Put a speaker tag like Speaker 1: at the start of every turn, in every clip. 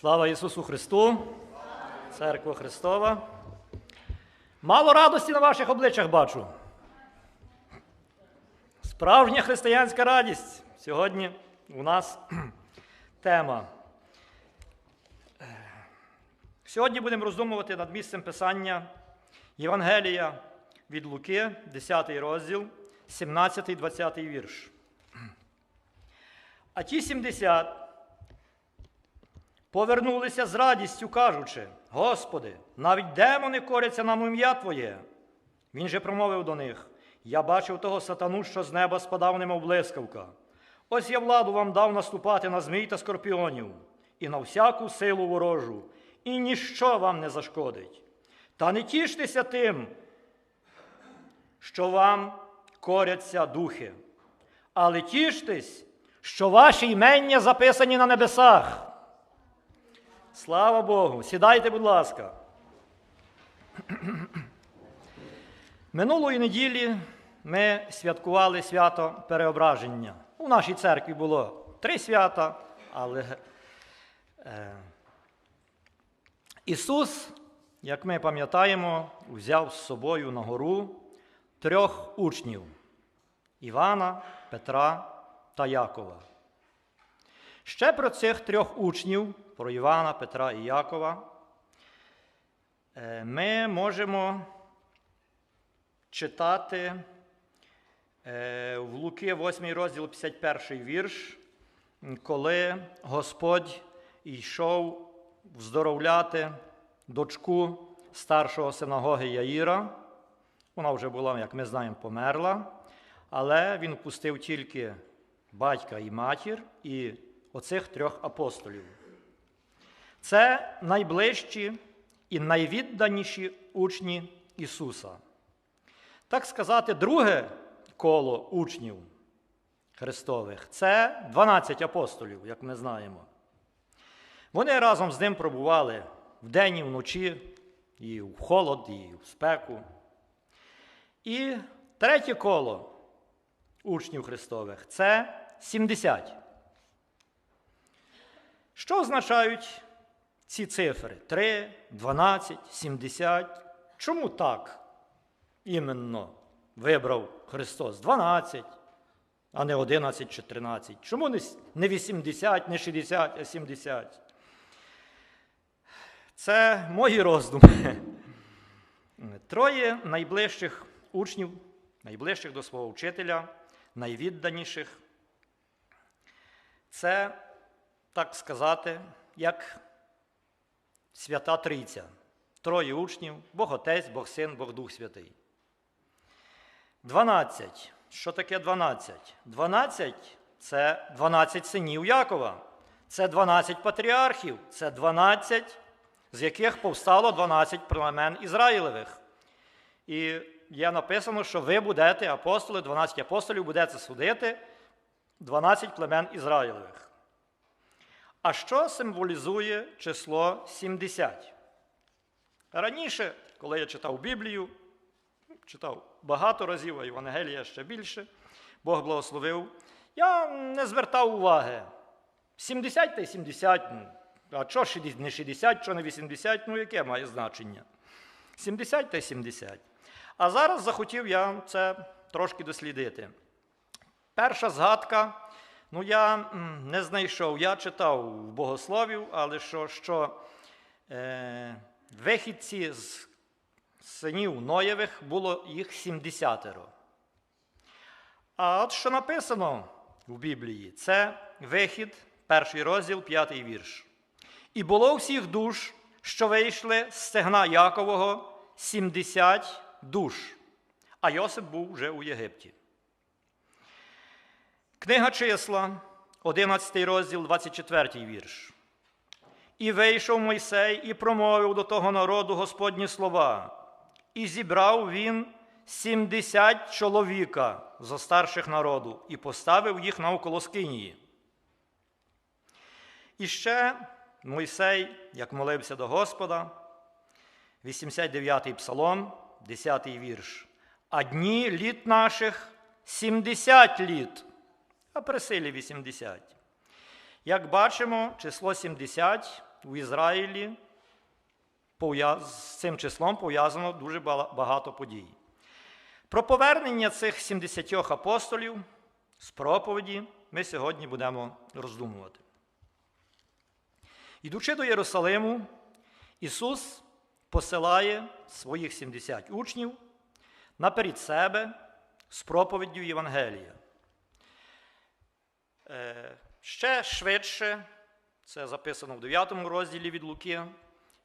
Speaker 1: Слава Ісусу Христу! Церква Христова! Мало радості на ваших обличчях бачу. Справжня християнська радість. Сьогодні у нас тема. Сьогодні будемо роздумувати над місцем писання Євангелія від Луки, 10 розділ, 17-20 вірш. А ті 70 повернулися з радістю, кажучи: Господи, навіть демони коряться нам ім'я Твоє. Він же промовив до них: Я бачив того сатану, що з неба спадав, немов блискавка. Ось я владу вам дав наступати на змій та скорпіонів, і на всяку силу ворожу, і ніщо вам не зашкодить. Та не тіштеся тим, що вам коряться духи, але тіштесь, що ваші імення записані на небесах. Слава Богу! Сідайте, будь ласка. Минулої неділі ми святкували свято Переображення. У нашій церкві було три свята, але е, Ісус, як ми пам'ятаємо, взяв з собою на гору трьох учнів Івана, Петра та Якова. Ще про цих трьох учнів, про Івана, Петра і Якова, е, ми можемо читати е, в Луки 8 розділ 51 вірш, коли Господь йшов вздоровляти дочку старшого синагоги Яїра. Вона вже була, як ми знаємо, померла, але він впустив тільки батька і матір і оцих трьох апостолів. Це найближчі і найвідданіші учні Ісуса. Так сказати, друге коло учнів Христових це 12 апостолів, як ми знаємо. Вони разом з ним пробували вдень і вночі, і в холод, і в спеку. І третє коло учнів Христових це 70. Що означають ці цифри? 3, 12, 70. Чому так іменно вибрав Христос? 12, а не 11 чи 13. Чому не 80, не 60, а 70? Це мої роздуми. Троє найближчих учнів, найближчих до свого вчителя, найвідданіших. Це, так сказати, як Свята Трійця. Троє учнів, Бог Отець, Бог Син, Бог Дух Святий. 12. Що таке 12? 12 це 12 синів Якова. Це 12 патріархів, це 12, з яких повстало 12 племен Ізраїлевих. І є написано, що ви будете апостоли, 12 апостолів будете судити 12 племен Ізраїлевих. А що символізує число 70? Раніше, коли я читав Біблію, читав багато разів, а Євангелія ще більше, Бог благословив, я не звертав уваги. 70 та й 70, ну, а що не 60, що не 80, ну яке має значення? 70 та й 70. А зараз захотів я це трошки дослідити. Перша згадка, ну я не знайшов, я читав в богословів, але що що е, вихідці з синів Ноєвих було їх 70. А от що написано в Біблії, це вихід, перший розділ, п'ятий вірш. І було всіх душ, що вийшли з стегна Якового 70 душ, а Йосип був вже у Єгипті. Книга числа, 11 розділ, 24 вірш. І вийшов Мойсей і промовив до того народу Господні слова, і зібрав він 70 чоловіка зо старших народу і поставив їх навколо скинії. І ще Мойсей, як молився до Господа, 89-й псалом, 10-й вірш. А дні літ наших 70 літ, а при силі 80. Як бачимо, число 70 в Ізраїлі з цим числом пов'язано дуже багато подій. Про повернення цих 70 апостолів з проповіді ми сьогодні будемо роздумувати. Ідучи до Єрусалиму, Ісус посилає своїх 70 учнів наперед себе з проповіддю Євангелія. Е, Ще швидше, це записано в 9 розділі від Луки,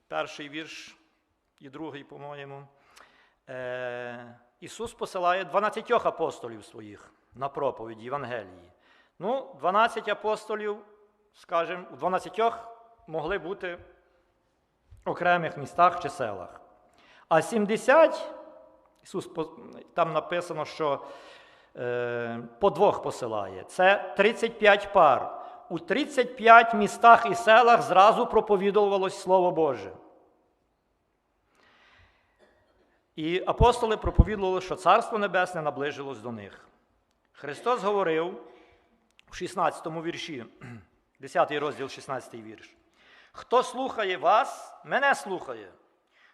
Speaker 1: перший вірш і другий, по-моєму. Е, Ісус посилає 12 апостолів своїх на проповідь Євангелії. Ну, 12 апостолів, скажімо, у 12 могли бути в окремих містах чи селах. А 70, Ісус там написано, що по двох посилає. Це 35 пар. У 35 містах і селах зразу проповідувалось Слово Боже. І апостоли проповідували, що Царство Небесне наближилось до них. Христос говорив у 16 вірші, 10 розділ, 16 вірш. Хто слухає вас, мене слухає.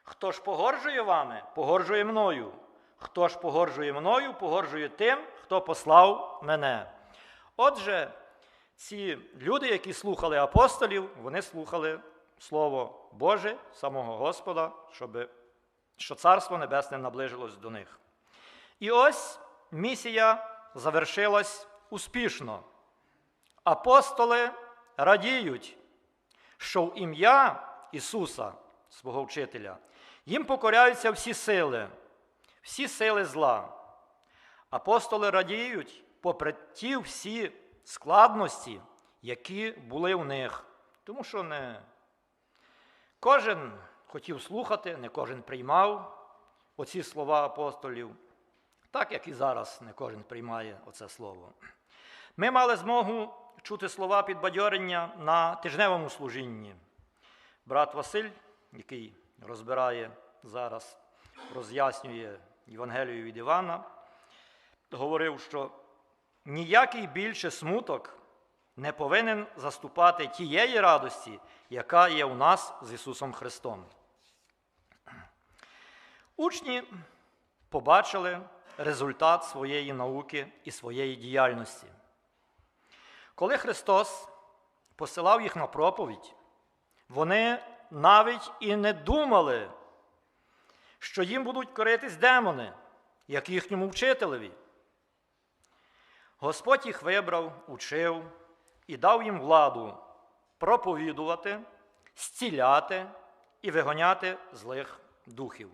Speaker 1: Хто ж погоржує вами, погоржує мною. Хто ж погоржує мною, погоржує тим, хто послав мене. Отже, ці люди, які слухали апостолів, вони слухали Слово Боже, самого Господа, щоб, що Царство Небесне наближилось до них. І ось місія завершилась успішно. Апостоли радіють, що в ім'я Ісуса, свого вчителя, їм покоряються всі сили, всі сили зла. Апостоли радіють попри ті всі складності, які були в них. Тому що не кожен хотів слухати, не кожен приймав оці слова апостолів, так як і зараз не кожен приймає оце слово. Ми мали змогу чути слова підбадьорення на тижневому служінні. Брат Василь, який розбирає зараз, роз'яснює Євангелію від Івана, говорив, що ніякий більше смуток не повинен заступати тієї радості, яка є у нас з Ісусом Христом. Учні побачили результат своєї науки і своєї діяльності. Коли Христос посилав їх на проповідь, вони навіть і не думали, що їм будуть коритись демони, як їхньому вчителеві. Господь їх вибрав, учив і дав їм владу проповідувати, зціляти і вигоняти злих духів.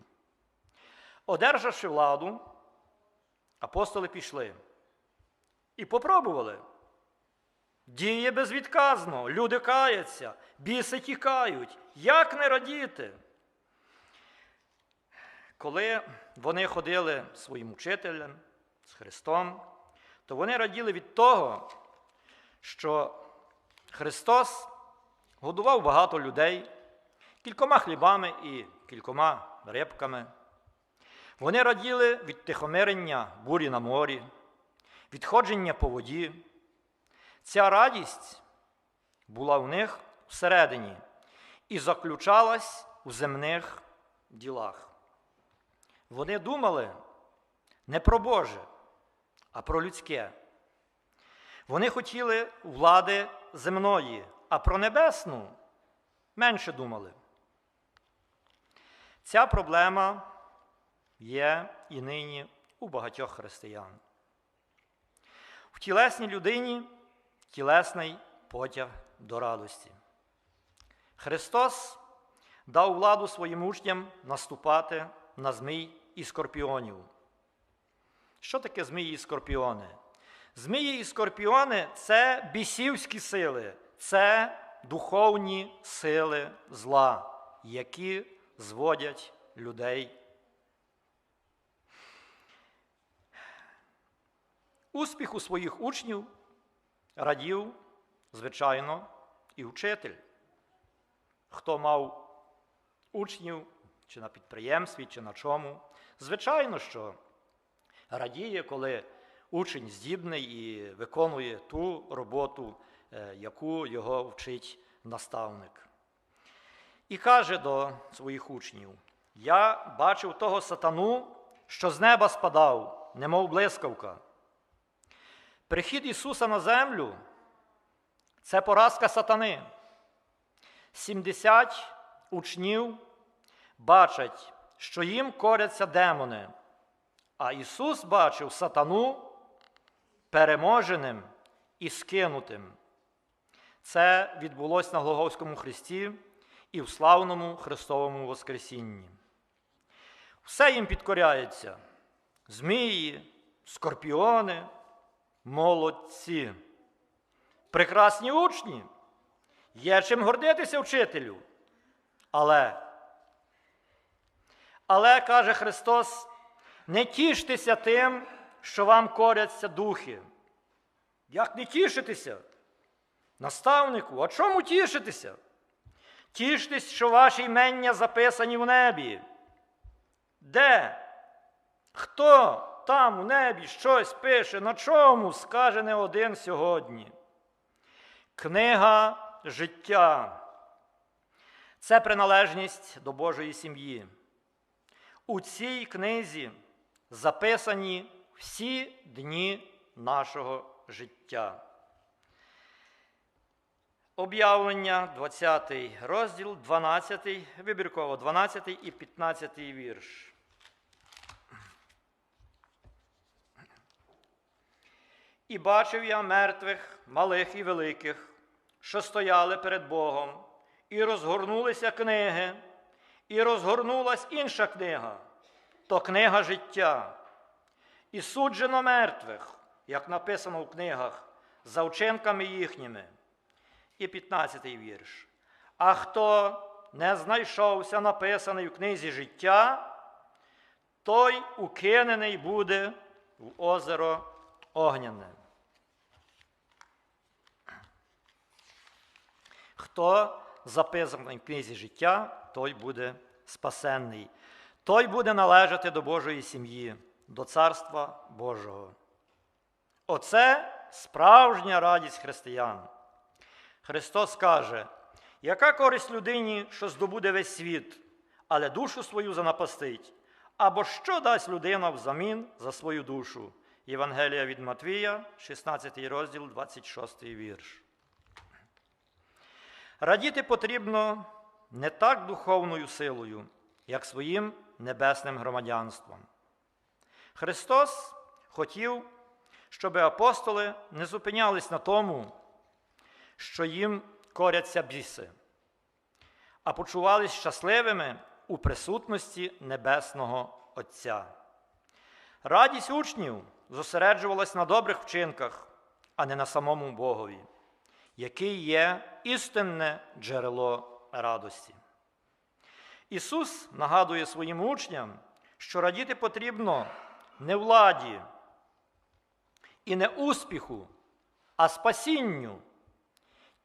Speaker 1: Одержавши владу, апостоли пішли і попробували. Діє безвідказно, люди каяться, біси тікають. Як не радіти? Коли вони ходили своїм учителем з Христом, то вони раділи від того, що Христос годував багато людей кількома хлібами і кількома рибками. Вони раділи від тихомирення бурі на морі, відходження по воді. Ця радість була в них всередині і заключалась у земних ділах. Вони думали не про Боже, а про людське. Вони хотіли влади земної, а про небесну менше думали. Ця проблема є і нині у багатьох християн. В тілесній людині тілесний потяг до радості. Христос дав владу своїм учням наступати на змій і скорпіонів. Що таке змії і скорпіони? Змії і скорпіони це бісівські сили, це духовні сили зла, які зводять людей. Успіху своїх учнів радів, звичайно, і вчитель. Хто мав учнів чи на підприємстві, чи на чому, звичайно, що радіє, коли учень здібний і виконує ту роботу, е, яку його вчить наставник. І каже до своїх учнів: Я бачив того сатану, що з неба спадав, немов блискавка. Прихід Ісуса на землю це поразка сатани. 70 учнів бачать, що їм коряться демони, а Ісус бачив сатану переможеним і скинутим. Це відбулося на Голговському Христі і в славному Христовому Воскресінні. Все їм підкоряється: змії, скорпіони, молодці. Прекрасні учні. Є чим гордитися вчителю. Але, але, каже Христос, не тіштеся тим, що вам коряться духи. Як не тішитися? Наставнику, а чому тішитися? Тіштесь, що ваші імення записані в небі. Де? Хто там у небі щось пише, на чому скаже не один сьогодні? Книга життя це приналежність до Божої сім'ї. У цій книзі записані всі дні нашого життя. Об'явлення, 20 розділ, 12, вибірково 12 і 15 вірш. І бачив я мертвих, малих і великих, що стояли перед Богом, і розгорнулися книги, і розгорнулась інша книга, то книга життя. І суджено мертвих, як написано в книгах, за вчинками їхніми. І 15 вірш. А хто не знайшовся написаний в книзі життя, той укинений буде в озеро Огняне. Хто записаний в книзі життя, той буде спасенний, той буде належати до Божої сім'ї, до Царства Божого. Оце справжня радість християн. Христос каже, яка користь людині, що здобуде весь світ, але душу свою занапастить, або що дасть людина взамін за свою душу? Євангелія від Матвія, 16 розділ, 26 вірш. Радіти потрібно не так духовною силою, як своїм небесним громадянством. Христос хотів, щоб апостоли не зупинялись на тому, що їм коряться біси, а почувались щасливими у присутності Небесного Отця. Радість учнів зосереджувалась на добрих вчинках, а не на самому Богові, який є істинне джерело радості. Ісус нагадує своїм учням, що радіти потрібно не владі і не успіху, а спасінню.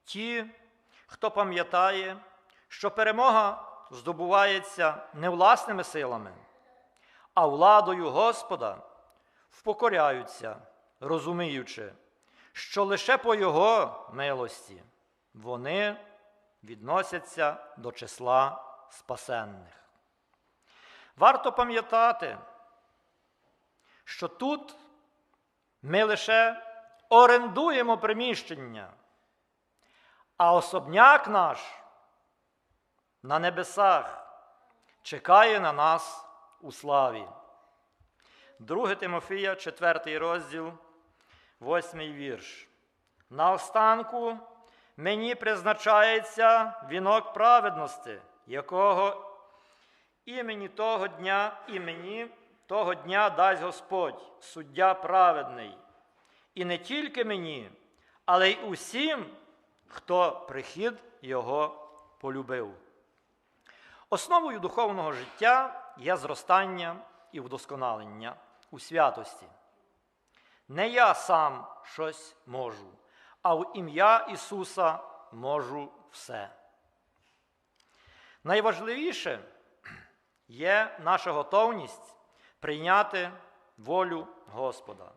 Speaker 1: Ті, хто пам'ятає, що перемога здобувається не власними силами, а владою Господа, впокоряються, розуміючи, що лише по Його милості вони відносяться до числа спасенних. Варто пам'ятати, що тут ми лише орендуємо приміщення, а особняк наш на небесах чекає на нас у славі. 2 Тимофія, 4 розділ, 8 вірш. Наостанку мені призначається вінок праведності, якого імені того дня, імені того дня дасть Господь, суддя праведний. І не тільки мені, але й усім, хто прихід Його полюбив. Основою духовного життя є зростання і вдосконалення у святості. Не я сам щось можу, а в ім'я Ісуса можу все. Найважливіше є наша готовність прийняти волю Господа.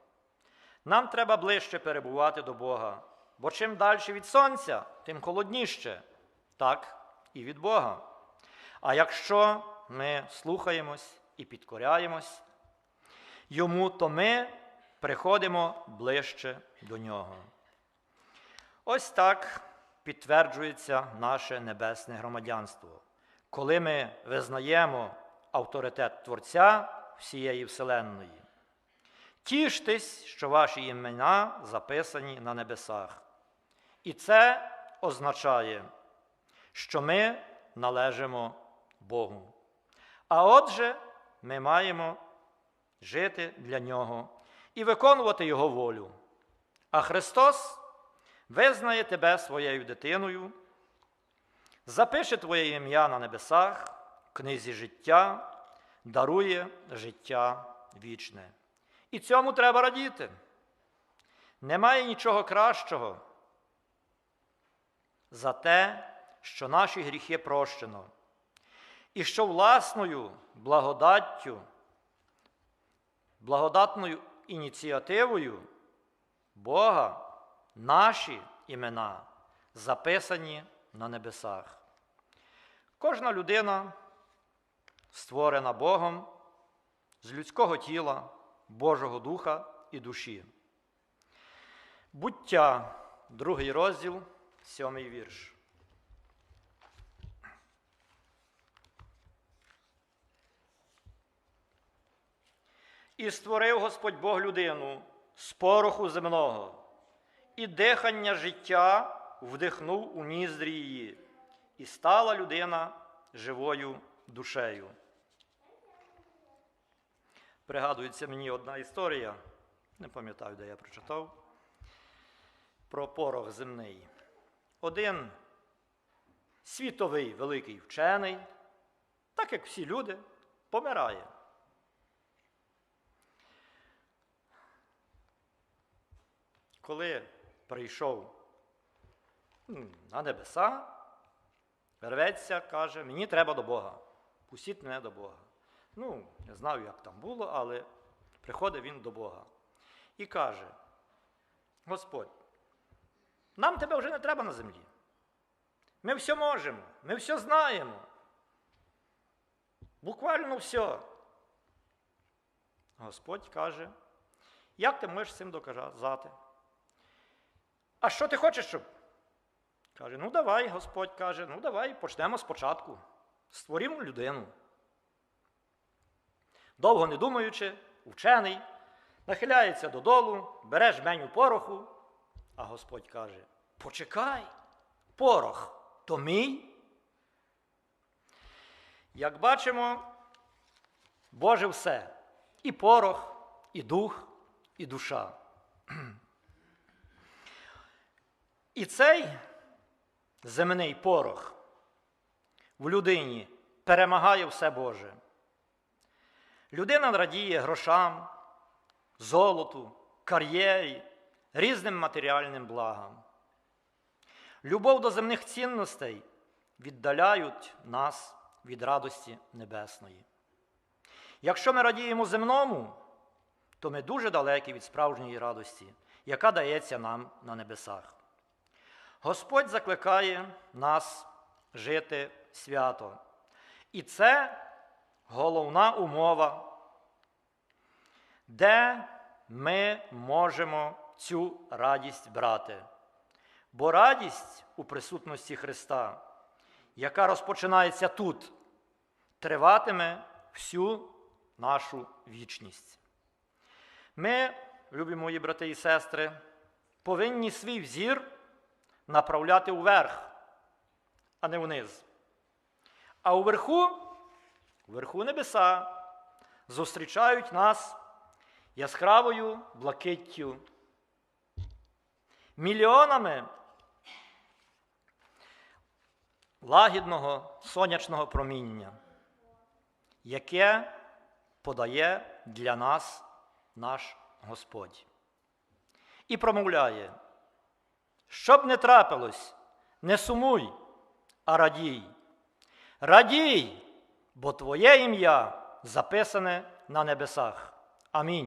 Speaker 1: Нам треба ближче перебувати до Бога, бо чим далі від сонця, тим холодніше, так і від Бога. А якщо ми слухаємось і підкоряємось йому, то ми приходимо ближче до нього. Ось так підтверджується наше небесне громадянство, коли ми визнаємо авторитет Творця всієї Вселенної. Тіштесь, що ваші імена записані на небесах. І це означає, що ми належимо Богу. А отже, ми маємо жити для Нього і виконувати Його волю. А Христос визнає тебе своєю дитиною, запише твоє ім'я на небесах, книзі життя, дарує життя вічне. І цьому треба радіти. Немає нічого кращого за те, що наші гріхи прощено, і що власною благодаттю, благодатною ініціативою Бога наші імена записані на небесах. Кожна людина створена Богом з людського тіла, Божого Духа і душі. Буття, другий розділ, сьомий вірш. І створив Господь Бог людину з пороху земного, і дихання життя вдихнув у ніздрі її, і стала людина живою душею. Пригадується мені одна історія, не пам'ятаю, де я прочитав, про порох земний. Один світовий великий вчений, так як всі люди, помирає. Коли прийшов на небеса, рветься, каже, мені треба до Бога. Пустіть мене до Бога. Ну, не знаю, як там було, але приходить він до Бога і каже: Господь, нам тебе вже не треба на землі. Ми все можемо, ми все знаємо. Буквально все. Господь каже, як ти можеш цим доказати? А що ти хочеш, щоб? Каже, ну давай, Господь каже, ну давай почнемо спочатку. Створімо людину. Довго не думаючи, вчений, нахиляється додолу, бере жменю пороху, а Господь каже: Почекай, порох то мій. Як бачимо, Боже все і порох, і дух, і душа. І цей земний порох в людині перемагає все Боже. Людина радіє грошам, золоту, кар'єрі, різним матеріальним благам. Любов до земних цінностей віддаляють нас від радості небесної. Якщо ми радіємо земному, то ми дуже далекі від справжньої радості, яка дається нам на небесах. Господь закликає нас жити свято. І це головна умова, де ми можемо цю радість брати. Бо радість у присутності Христа, яка розпочинається тут, триватиме всю нашу вічність. Ми, любі мої брати і сестри, повинні свій взір направляти вверх, а не вниз. А уверху, вверху небеса, зустрічають нас яскравою блакиттю, мільйонами лагідного сонячного проміння, яке подає для нас наш Господь. І промовляє, щоб не трапилось, не сумуй, а радій. Радій, бо Твоє ім'я записане на небесах. Амінь.